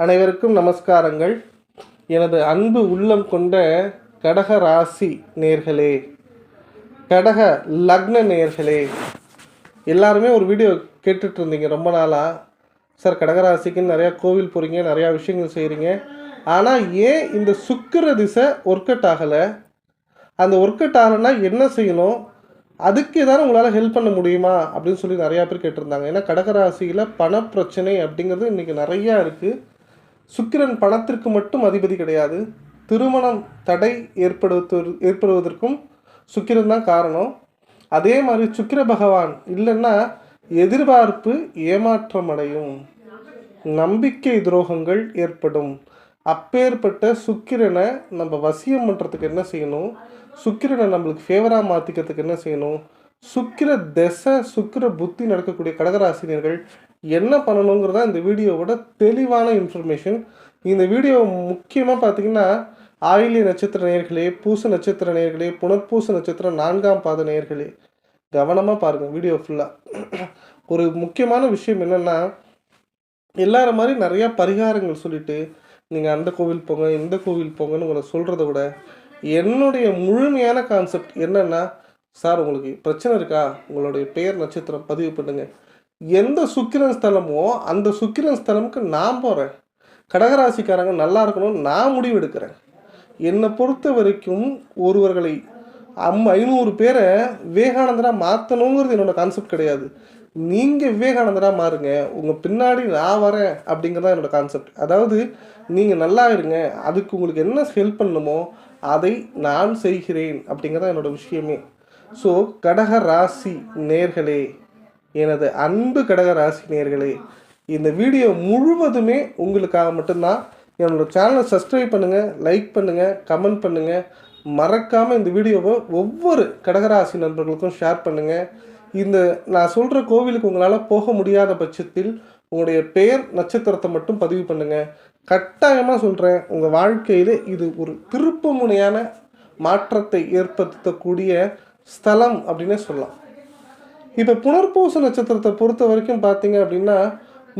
அனைவருக்கும் நமஸ்காரங்கள். எனது அன்பு உள்ளம் கொண்ட கடக ராசி நேர்களே கடக லக்ன நேர்களே எல்லாருமே ஒரு வீடியோ கேட்டுட்டு இருந்தீங்க ரொம்ப நாளாக சார் கடகராசிக்குன்னு நிறையா கோவில் போகிறீங்க நிறையா விஷயங்கள் செய்கிறீங்க ஆனால் ஏன் இந்த சுக்கிர திசை ஒர்க் அவுட் ஆகலை? அந்த ஒர்க் அவுட் ஆகலைன்னா என்ன செய்யணும்? அதுக்கு ஏதாவது உங்களால் ஹெல்ப் பண்ண முடியுமா? அப்படின்னு சொல்லி நிறையா பேர் கேட்டிருந்தாங்க. ஏன்னா கடகராசியில் பணப்பிரச்சனை அப்படிங்கிறது இன்றைக்கி நிறையா இருக்குது சுக்கிரன் பணத்திற்கு மட்டும் அதிபதி கிடையாது. திருமணம் தடை ஏற்படுத்து ஏற்படுவதற்கும் சுக்கிரன் தான் காரணம். அதே மாதிரி சுக்கிர பகவான் இல்லைன்னா எதிர்பார்ப்பு ஏமாற்றம் அடையும் நம்பிக்கை துரோகங்கள் ஏற்படும். அப்பேற்பட்ட சுக்கிரனை நம்ம வசியம் பண்ணுறதுக்கு என்ன செய்யணும்? சுக்கிரனை நம்மளுக்கு ஃபேவராக மாற்றிக்கிறதுக்கு என்ன செய்யணும்? சுக்கிர தசை சுக்கிர புத்தி நடக்கக்கூடிய கடகராசினியர்கள் என்ன பண்ணணுங்கிறத இந்த வீடியோவோட தெளிவான இன்ஃபர்மேஷன் இந்த வீடியோ முக்கியமாக பார்த்தீங்கன்னா ஆயிலிய நட்சத்திர நேயர்களே பூச நட்சத்திர நேயர்களே புனர்பூச நட்சத்திர நான்காம் பாத நேயர்களே கவனமாக பாருங்கள் வீடியோ ஃபுல்லாக ஒரு முக்கியமான விஷயம் என்னென்னா எல்லார மாதிரி நிறையா பரிகாரங்கள் சொல்லிட்டு நீங்கள் அந்த கோவில் போங்க இந்த கோவில் போங்கன்னு உங்களை சொல்கிறத விட என்னுடைய முழுமையான கான்செப்ட் என்னென்னா சார் உங்களுக்கு பிரச்சனை இருக்கா? உங்களுடைய பெயர் நட்சத்திரம் பதிவு பண்ணுங்கள் எந்த சுக்கிரன் ஸ்தலமோ அந்த சுக்கிரன் ஸ்தலமுக்கு நான் போகிறேன் கடகராசிக்காரங்க நல்லா இருக்கணும்னு நான் முடிவு எடுக்கிறேன் என்னை பொறுத்த வரைக்கும் ஒருவர்களை அம் ஐநூறு பேரை விவேகானந்தராக மாற்றணுங்கிறது என்னோடய கான்செப்ட் கிடையாது. நீங்கள் விவேகானந்தராக மாறுங்க. உங்கள் பின்னாடி நான் வரேன் அப்படிங்கிறது தான் கான்செப்ட் அதாவது நீங்கள் நல்லா இருங்க. அதுக்கு உங்களுக்கு என்ன ஹெல்ப் பண்ணணுமோ அதை நான் செய்கிறேன் அப்படிங்கிறது என்னோட விஷயமே. ஸோ கடக ராசி நேர்களே எனது அன்பு கடக இந்த வீடியோ முழுவதுமே உங்களுக்காக மட்டும்தான். என்னோட சேனலை சப்ஸ்கிரைப் பண்ணுங்கள் லைக் பண்ணுங்கள் கமெண்ட் பண்ணுங்கள் மறக்காமல் இந்த வீடியோவை ஒவ்வொரு கடகராசி நண்பர்களுக்கும் ஷேர் பண்ணுங்கள் இந்த நான் சொல்கிற கோவிலுக்கு உங்களால் போக முடியாத பட்சத்தில் உங்களுடைய பெயர் நட்சத்திரத்தை மட்டும் பதிவு பண்ணுங்கள் கட்டாயமாக சொல்கிறேன் உங்கள் வாழ்க்கையில் இது ஒரு திருப்பு முனையான மாற்றத்தை ஏற்படுத்தக்கூடிய ஸ்தலம் அப்படின்னே சொல்லலாம். இப்போ புனர்பூச நட்சத்திரத்தை பொறுத்த வரைக்கும் பார்த்தீங்க அப்படின்னா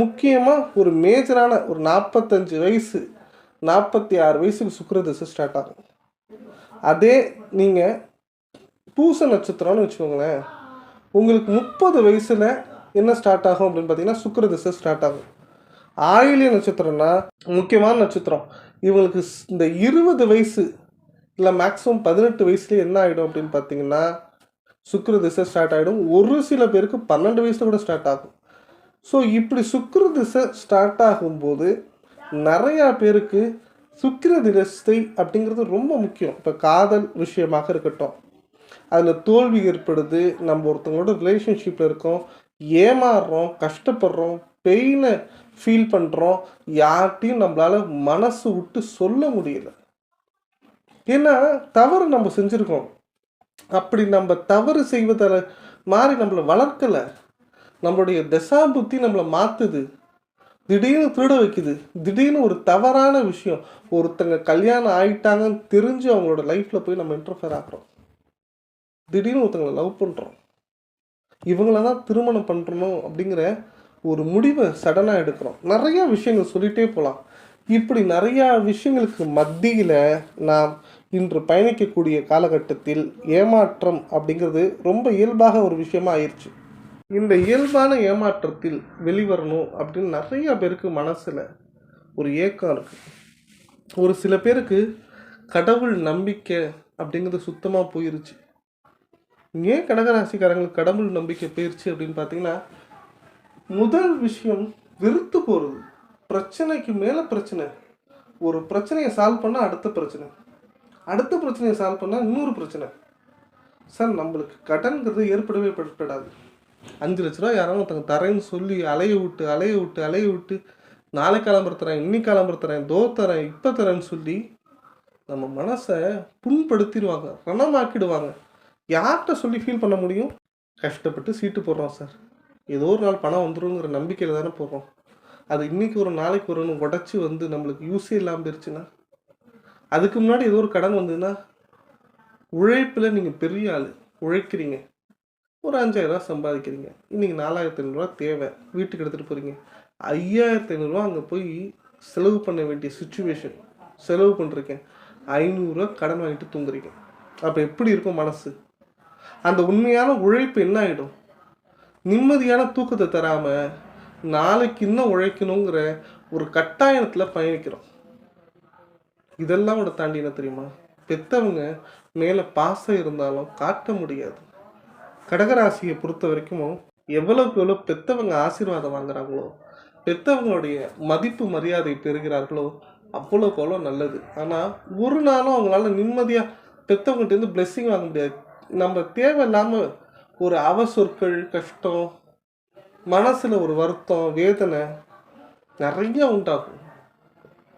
முக்கியமாக ஒரு மேஜரான ஒரு நாற்பத்தஞ்சு வயசு நாற்பத்தி ஆறு வயசுக்கு சுக்கிர திசை ஸ்டார்ட் ஆகும். அதே நீங்கள் பூச நட்சத்திரம்னு வச்சுக்கோங்களேன் உங்களுக்கு முப்பது வயசில் என்ன ஸ்டார்ட் ஆகும் அப்படின்னு பார்த்தீங்கன்னா சுக்கிர திசை ஸ்டார்ட் ஆகும். ஆயிலிய நட்சத்திரம்னா முக்கியமான நட்சத்திரம். இவங்களுக்கு இந்த இருபது வயசு இல்லை மேக்ஸிமம் பதினெட்டு வயசுலேயே என்ன ஆகிடும் அப்படின்னு பார்த்தீங்கன்னா சுக்கர திசை ஸ்டார்ட் ஆகிடும் ஒரு சில பேருக்கு பன்னெண்டு வயசில் கூட ஸ்டார்ட் ஆகும். ஸோ இப்படி சுக்கர திசை ஸ்டார்ட் ஆகும்போது நிறையா பேருக்கு சுக்கிர திசை அப்படிங்கிறது ரொம்ப முக்கியம். இப்போ காதல் விஷயமாக இருக்கட்டும். அதில் தோல்வி ஏற்படுது. நம்ம ஒருத்தவங்களோட ரிலேஷன்ஷிப்பில் இருக்கோம். ஏமாறுறோம் கஷ்டப்படுறோம் பெயினை ஃபீல் பண்ணுறோம் யார்கிட்டையும் நம்மளால் மனசு விட்டு சொல்ல முடியல. ஏன்னா தவறு நம்ம செஞ்சுருக்கோம். அப்படி நம்ம தவறு செய்வதில் மாறி நம்மளை வளர்க்கலை. நம்மளுடைய தசா புத்தி நம்மளை மாற்றுது திடீர்னு திருட வைக்குது. திடீர்னு ஒரு தவறான விஷயம். ஒருத்தங்க கல்யாணம் ஆயிட்டாங்கன்னு தெரிஞ்சு அவங்களோட லைஃப்பில் போய் நம்ம இன்டர்ஃபியர் ஆகிறோம் திடீர்னு ஒருத்தங்களை லவ் பண்ணுறோம் இவங்கள தான் திருமணம் பண்ணுறணும் அப்படிங்கிற ஒரு முடிவை சடனாக எடுக்கிறோம். நிறையா விஷயங்கள் சொல்லிகிட்டே போகலாம் இப்படி நிறையா விஷயங்களுக்கு மத்தியில் நாம் இன்று பயணிக்கக்கூடிய காலகட்டத்தில் ஏமாற்றம் அப்படிங்கிறது ரொம்ப இயல்பாக ஒரு விஷயமா ஆயிடுச்சு இந்த இயல்பான ஏமாற்றத்தில் வெளிவரணும் அப்படின்னு நிறைய பேருக்கு மனசில் ஒரு ஏக்கம் இருக்குது ஒரு சில பேருக்கு கடவுள் நம்பிக்கை அப்படிங்கிறது சுத்தமாக போயிருச்சு. ஏன் கடகராசிக்காரங்களுக்கு கடவுள் நம்பிக்கை போயிருச்சு அப்படின்னு பார்த்தீங்கன்னா முதல் விஷயம் வெறுத்து போகிறது பிரச்சனைக்கு மேலே பிரச்சனை. ஒரு பிரச்சனையை சால்வ் பண்ணால் அடுத்த பிரச்சனை. அடுத்த பிரச்சனையை சால்வ் பண்ணால் இன்னொரு பிரச்சனை. சார் நம்மளுக்கு கடன்கிறது ஏற்படவே ஏற்படாது அஞ்சு லட்ச ரூபா யாராவது ஒருத்தங்க தரேன்னு சொல்லி அலைய விட்டு அலைய விட்டு அலைய விட்டு நாளை கிளம்புற தரேன் இன்னைக்கு கிளம்புற தரேன் தோ தரேன் இப்போ தரேன்னு சொல்லி நம்ம மனசை புண்படுத்திடுவாங்க ரணமாக்கிடுவாங்க. யார்கிட்ட சொல்லி ஃபீல் பண்ண முடியும்? கஷ்டப்பட்டு சீட்டு போடுறோம் சார். ஏதோ ஒரு நாள் பணம் வந்துருங்கிற நம்பிக்கையில் தானே போடுறோம் அது இன்னைக்கு ஒரு நாளைக்கு ஒரு உடச்சி வந்து நம்மளுக்கு யூஸே இல்லாமல் போயிருச்சுன்னா அதுக்கு முன்னாடி ஏதோ ஒரு கடன் வந்ததுன்னா உழைப்பில் நீங்கள் பெரிய ஆள். உழைக்கிறீங்க. ஒரு அஞ்சாயிரரூவா சம்பாதிக்கிறீங்க. இன்றைக்கி நாலாயிரத்தி ஐநூறுரூவா தேவை. வீட்டுக்கு எடுத்துகிட்டு போகிறீங்க ஐயாயிரத்தி ஐநூறுரூவா அங்கே போய் செலவு பண்ண வேண்டிய சுச்சுவேஷன் செலவு பண்ணிருக்கேன் ஐநூறுரூவா கடன் வாங்கிட்டு தூங்குறீங்க. அப்போ எப்படி இருக்கும் மனசு? அந்த உண்மையான உழைப்பு என்ன ஆகிடும் நிம்மதியான தூக்கத்தை தராமல் நாளைக்கு இன்னும் உழைக்கணுங்கிற ஒரு கட்டாயத்தில் பயணிக்கிறோம். இதெல்லாம் விட தாண்டி என்ன தெரியுமா? பெத்தவங்க மேலே பாசம் இருந்தாலும் காட்ட முடியாது. கடகராசியை பொறுத்த வரைக்கும் எவ்வளவுக்கு எவ்வளோ பெத்தவங்க ஆசீர்வாதம் வாங்குறாங்களோ பெத்தவங்களுடைய மதிப்பு மரியாதை பெறுகிறார்களோ அவ்வளோக்கு அவ்வளோ நல்லது. ஆனால் ஒரு நாளும் அவங்களால நிம்மதியாக பெத்தவங்ககிட்டேருந்து பிளெஸ்ஸிங் வாங்க முடியாது. நம்ம தேவையில்லாமல் ஒரு அவசொற்கள் கஷ்டம் மனசில் ஒரு வருத்தம் வேதனை நிறைய உண்டாகும்.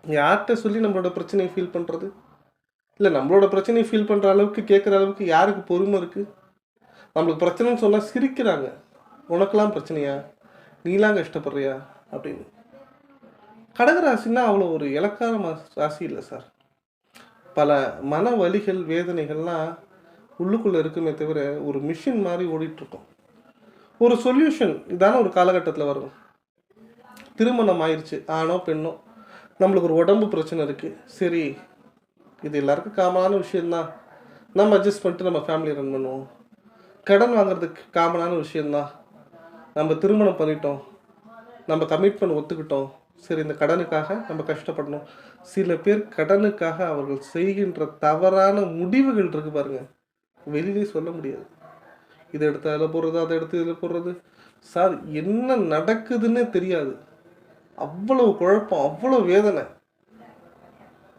யார்கிட்ட சொல்லி நம்மளோட பிரச்சனையை ஃபீல் பண்ணுறது இல்லை நம்மளோட பிரச்சனையை ஃபீல் பண்ணுற அளவுக்கு கேட்குற அளவுக்கு யாருக்கு பொறுமை இருக்குது நம்மளுக்கு பிரச்சனைன்னு சொன்னால் சிரிக்கிறாங்க. உனக்கெல்லாம் பிரச்சனையா? நீலாம் கஷ்டப்படுறியா அப்படின்னு. கடகராசின்னா அவ்வளோ ஒரு இலக்கார ராசி இல்லை சார். பல மன வலிகள் வேதனைகள்லாம் உள்ளுக்குள்ளே இருக்குமே தவிர ஒரு மிஷின் மாதிரி ஓடிட்டுருக்கோம். ஒரு சொல்யூஷன் இதான ஒரு காலகட்டத்தில் வரும். திருமணம் ஆயிடுச்சு ஆணோ பெண்ணோ நம்மளுக்கு ஒரு உடம்பு பிரச்சனை இருக்குது சரி இது எல்லாருக்கும் காமனான விஷயந்தான் நம்ம அட்ஜஸ்ட் பண்ணிட்டு நம்ம ஃபேமிலி ரன் பண்ணுவோம். கடன் வாங்குறதுக்கு காமனான விஷயந்தான் நம்ம திருமணம் பண்ணிட்டோம். நம்ம கமிட்மெண்ட் ஒத்துக்கிட்டோம். சரி இந்த கடனுக்காக நம்ம கஷ்டப்படணும். சில பேர் கடனுக்காக அவர்கள் செய்கின்ற தவறான முடிவுகள் இருக்கு பாருங்க. வெளியிலே சொல்ல முடியாது. இதை எடுத்து அதில் போடுறது அதை எடுத்து இதில் போடுறது. சார் என்ன நடக்குதுன்னே தெரியாது. அவ்வளவு குழப்பம் அவ்வளோ வேதனை.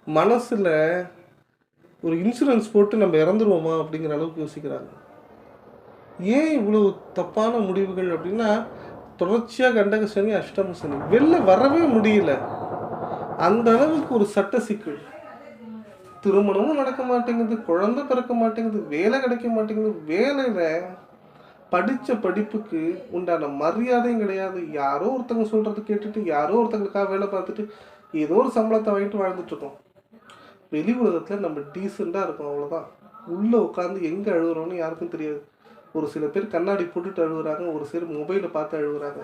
மனசில் ஒரு இன்சூரன்ஸ் போட்டு நம்ம இறந்துருவோமா அப்படிங்கிற அளவுக்கு யோசிக்கிறாங்க. ஏன் இவ்வளவு தப்பான முடிவுகள் அப்படின்னா தொடர்ச்சியாக கண்டக சனி அஷ்டம சனி. வெளில வரவே முடியல. அந்த அளவுக்கு ஒரு சட்ட சிக்கல். திருமணமும் நடக்க மாட்டேங்குது குழந்தை பிறக்க மாட்டேங்குது வேலை கிடைக்க மாட்டேங்குது வேலையில் படித்த படிப்புக்கு உண்டான மரியாதையும் கிடையாது. யாரோ ஒருத்தங்க சொல்கிறது கேட்டுட்டு யாரோ ஒருத்தங்களுக்காக வேலை பார்த்துட்டு ஏதோ ஒரு சம்பளத்தை வாங்கிட்டு வாழ்ந்துட்டுருக்கோம் வெளி உலகத்தில் நம்ம டீசெண்டாக இருக்கோம் அவ்வளோதான் உள்ளே உட்காந்து எங்கே அழுகுறோம்னு யாருக்கும் தெரியாது. ஒரு சில பேர் கண்ணாடி போட்டுட்டு அழுகுறாங்க ஒரு சில மொபைலை பார்த்து அழுகுறாங்க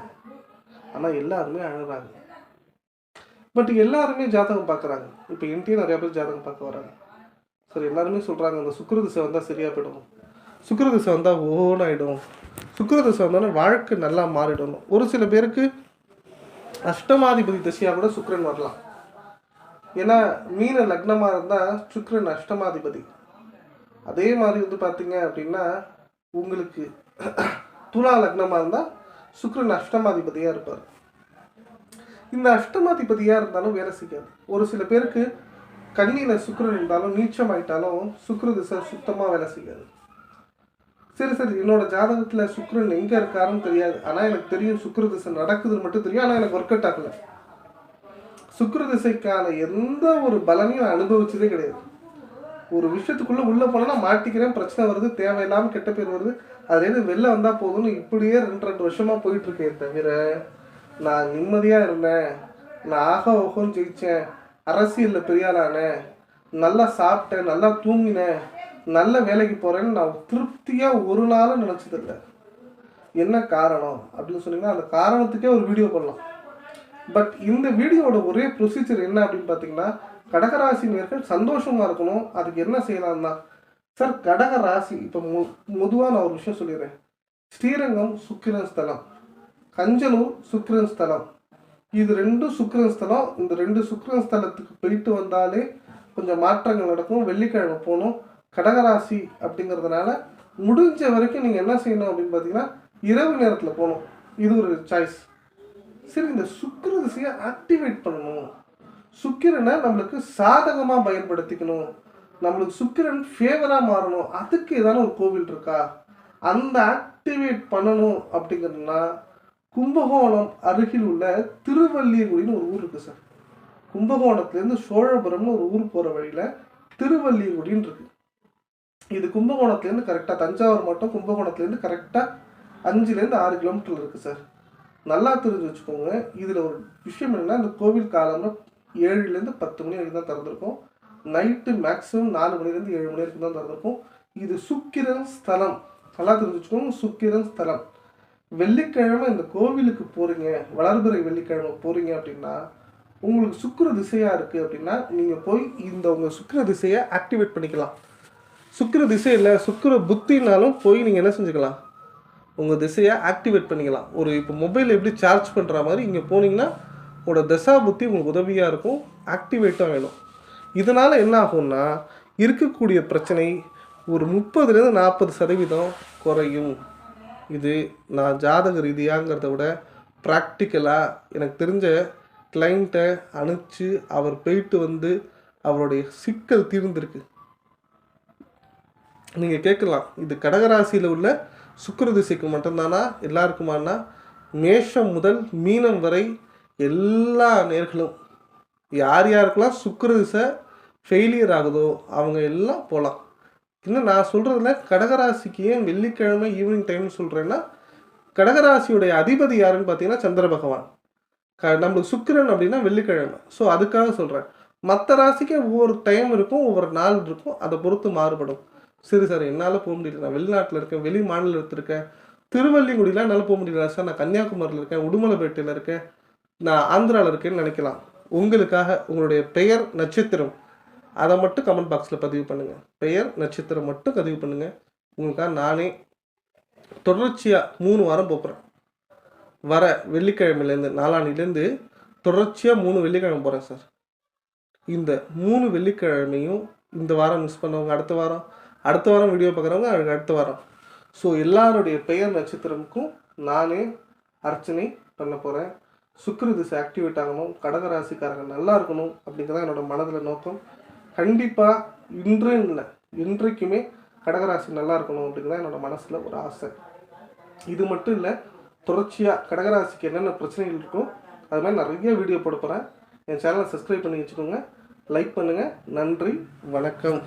ஆனால் எல்லாருமே அழுகுறாங்க பட் எல்லாருமே ஜாதகம் பார்க்குறாங்க. இப்போ என்கிட்டயே நிறையா பேர் ஜாதகம் பார்க்க வராங்க. சரி எல்லாருமே சொல்கிறாங்க அந்த சுக்கிர திசை வந்தால் சரியாக போயிடும்? சுக்கிர திசை வந்தால் ஓன் ஆகிடும் சுக்கிர திசை வந்தோடனே வாழ்க்கை நல்லா மாறிடணும் ஒரு சில பேருக்கு அஷ்டமாதிபதி திசையாக கூட சுக்கிரன் வரலாம். ஏன்னா மீன லக்னமாக இருந்தால் சுக்கரன் அஷ்டமாதிபதி. அதே மாதிரி வந்து பார்த்தீங்க அப்படின்னா உங்களுக்கு துலா லக்னமாக இருந்தால் சுக்கரன் அஷ்டமாதிபதியாக இருப்பார். இந்த அஷ்டமாதிபதியாக இருந்தாலும் வேலை செய்யாது. ஒரு சில பேருக்கு கண்ணியில் சுக்கரன் இருந்தாலும் நீச்சம் ஆயிட்டாலும் சுக்கர திசை சுத்தமாக வேலை செய்யாது. சரி சரி. என்னோட ஜாதகத்தில் சுக்கரன் எங்கே இருக்காருன்னு தெரியாது. ஆனால் எனக்கு தெரியும் சுக்கர திசை நடக்குதுன்னு மட்டும் தெரியும். ஆனால் எனக்கு ஒர்க் அவுட் ஆகலை. சுக்கர திசைக்கான எந்த ஒரு பலனையும் நான் அனுபவிச்சதே கிடையாது. ஒரு விஷயத்துக்குள்ளே உள்ளே போனால் மாட்டிக்கிறேன் பிரச்சனை வருது தேவையில்லாமல் கெட்ட பேர் வருது. அதுலேருந்து வெளில வந்தால் போதும்னு இப்படியே ரெண்டு ரெண்டு வருஷமாக போயிட்டுருக்கேன் தவிர நான் நிம்மதியாக இருந்தேன். நான் ஆக ஓகோன்னு ஜெயித்தேன் அரசியலில் பெரியாளானேன். நல்லா சாப்பிட்டேன் நல்லா தூங்கினேன். நல்ல வேலைக்கு போகிறேன்னு நான் திருப்தியாக ஒரு நாளும் நினச்சதில்லை. என்ன காரணம்? அப்படின்னு சொன்னீங்கன்னா அந்த காரணத்துக்கே ஒரு வீடியோ பண்ணலாம் பட் இந்த வீடியோட ஒரே ப்ரொசீஜர் என்ன அப்படின்னு பார்த்தீங்கன்னா கடகராசி நேர்கள் சந்தோஷமாக இருக்கணும். அதுக்கு என்ன செய்யலாம்னா சார் கடக ராசி இப்போ மு முதுவாக நான் ஒரு விஷயம் சொல்லிடுறேன். ஸ்ரீரங்கம் சுக்கிரன் ஸ்தலம். கஞ்சனூர் சுக்கிரன் ஸ்தலம். இது ரெண்டும் சுக்கிரன் ஸ்தலம். இந்த ரெண்டு சுக்கிரன் ஸ்தலத்துக்கு போயிட்டு வந்தாலே கொஞ்சம் மாற்றங்கள் நடக்கும். வெள்ளிக்கிழமை போகணும். கடகராசி அப்படிங்கிறதுனால முடிஞ்ச வரைக்கும் நீங்கள் என்ன செய்யணும் அப்படின்னு பார்த்தீங்கன்னா இரவு நேரத்தில் போகணும். இது ஒரு சாய்ஸ் சரி இந்த சுக்கிர திசையை ஆக்டிவேட் பண்ணணும். சுக்கிரனை நம்மளுக்கு சாதகமாக பயன்படுத்திக்கணும். நம்மளுக்கு சுக்கிரன் ஃபேவராக மாறணும். அதுக்கு ஏதாவது ஒரு கோவில் இருக்கா? அந்த ஆக்டிவேட் பண்ணணும் அப்படிங்கிறதுனா கும்பகோணம் அருகில் உள்ள திருவள்ளியங்குடின்னு ஒரு ஊர் இருக்குது சார். கும்பகோணத்துலேருந்து சோழபுரம்னு ஒரு ஊர் போகிற வழியில் திருவள்ளியங்குடின்னு இருக்குது இது கும்பகோணத்துலேருந்து கரெக்டாக தஞ்சாவூர் மட்டும் கும்பகோணத்துலேருந்து கரெக்டாக அஞ்சுலேருந்து ஆறு கிலோமீட்டர் இருக்குது சார் நல்லா தெரிஞ்சு வச்சுக்கோங்க. இதில் ஒரு விஷயம் என்னன்னா இந்த கோவில் காலம்னா ஏழுலேருந்து பத்து மணி வரைக்கும் தான் திறந்துருக்கும். நைட்டு மேக்ஸிமம் நாலு மணிலேருந்து ஏழு மணி வரைக்கும் தான் திறந்துருக்கும். இது சுக்கிரன் ஸ்தலம். நல்லா தெரிஞ்சு வச்சுக்கோங்க சுக்கிரன் ஸ்தலம். வெள்ளிக்கிழமை இந்த கோவிலுக்கு போகிறீங்க வளர்பிறை வெள்ளிக்கிழமை போகிறீங்க அப்படின்னா உங்களுக்கு சுக்கிர திசையாக இருக்குது அப்படின்னா நீங்கள் போய் இந்த உங்கள் சுக்கிர திசையை ஆக்டிவேட் பண்ணிக்கலாம். சுக்கிர திசையில் சுக்கிர புத்தினாலும் போய் நீங்கள் என்ன செஞ்சுக்கலாம்? உங்கள் திசையை ஆக்டிவேட் பண்ணிக்கலாம். ஒரு இப்போ மொபைல் எப்படி சார்ஜ் பண்ணுற மாதிரி இங்கே போனீங்கன்னா உங்களோட திசா புத்தி உங்களுக்கு உதவியாக இருக்கும். ஆக்டிவேட்டாக வேணும். இதனால் என்ன ஆகும்னா இருக்கக்கூடிய பிரச்சனை ஒரு முப்பதுலேருந்து நாற்பது சதவீதம் குறையும். இது நான் ஜாதக ரீதியாங்கிறத விட ப்ராக்டிக்கலாக எனக்கு தெரிஞ்ச கிளைண்ட்டை அனுப்பிச்சு அவர் போயிட்டு வந்து அவருடைய சிக்கல் தீர்ந்திருக்கு. நீங்கள் கேட்கலாம். இது கடகராசியில் உள்ள சுக்கர திசைக்கு மட்டும்தானா? எல்லாருக்குமானா? மேஷம் முதல் மீனம் வரை எல்லா நேர்களும். யார் யாருக்கெல்லாம் சுக்கர திசை ஃபெயிலியர் ஆகுதோ அவங்க எல்லாம் போகலாம் இன்னும் நான் சொல்கிறதுல கடகராசிக்கு ஏன் வெள்ளிக்கிழமை ஈவினிங் டைம்னு சொல்கிறேன்னா கடகராசியுடைய அதிபதி யாருன்னு பார்த்தீங்கன்னா சந்திர பகவான். க நம்மளுக்கு சுக்கிரன் அப்படின்னா வெள்ளிக்கிழமை. ஸோ அதுக்காக சொல்கிறேன் மற்ற ராசிக்கு ஒவ்வொரு டைம் இருக்கும் ஒவ்வொரு நாள் இருக்கும். அதை பொறுத்து மாறுபடும். சரி சார் என்னால் போக முடியல. நான் வெளிநாட்டில் இருக்கேன் வெளி மாநிலத்தில் இருக்கேன் திருவள்ளிங்குடியில் என்னால் போக முடியல சார். நான் கன்னியாகுமரியில் இருக்கேன் உடுமலைப்பேட்டையில் இருக்கேன். நான் ஆந்திராவில் இருக்கேன்னு நினைக்கலாம். உங்களுக்காக உங்களுடைய பெயர் நட்சத்திரம் அதை மட்டும் கமெண்ட் பாக்ஸில் பதிவு பண்ணுங்கள் பெயர் நட்சத்திரம் மட்டும் பதிவு பண்ணுங்கள் உங்களுக்காக நானே தொடர்ச்சியாக மூணு வாரம் போகிறேன் வர வெள்ளிக்கிழமையிலேருந்து நாளானிலேருந்து தொடர்ச்சியாக மூணு வெள்ளிக்கிழமை போகிறேன் சார். இந்த மூணு வெள்ளிக்கிழமையும் இந்த வாரம் மிஸ் பண்ணவங்க அடுத்த வாரம். அடுத்த வாரம் வீடியோ பார்க்குறவங்க அதுக்கு அடுத்த வாரம். ஸோ எல்லாருடைய பெயர் நட்சத்திரமுக்கும் நானே அர்ச்சனை பண்ண போகிறேன் சுக்கர திசை ஆக்டிவேட் ஆகணும். கடகராசிக்காரங்க நல்லா இருக்கணும் அப்படிங்கிறத என்னோடய மனதில் நோக்கம். கண்டிப்பாக இன்று இல்லை இன்றைக்குமே கடகராசி நல்லா இருக்கணும் அப்படிங்கிறத என்னோட மனசில் ஒரு ஆசை. இது மட்டும் இல்லை தொடர்ச்சியாக கடகராசிக்கு என்னென்ன பிரச்சனைகள் இருக்கோ அது மாதிரி நிறைய வீடியோ போட போகிறேன் என் சேனலை சப்ஸ்கிரைப் பண்ணி வச்சுக்கோங்க. லைக் பண்ணுங்கள் நன்றி. வணக்கம்.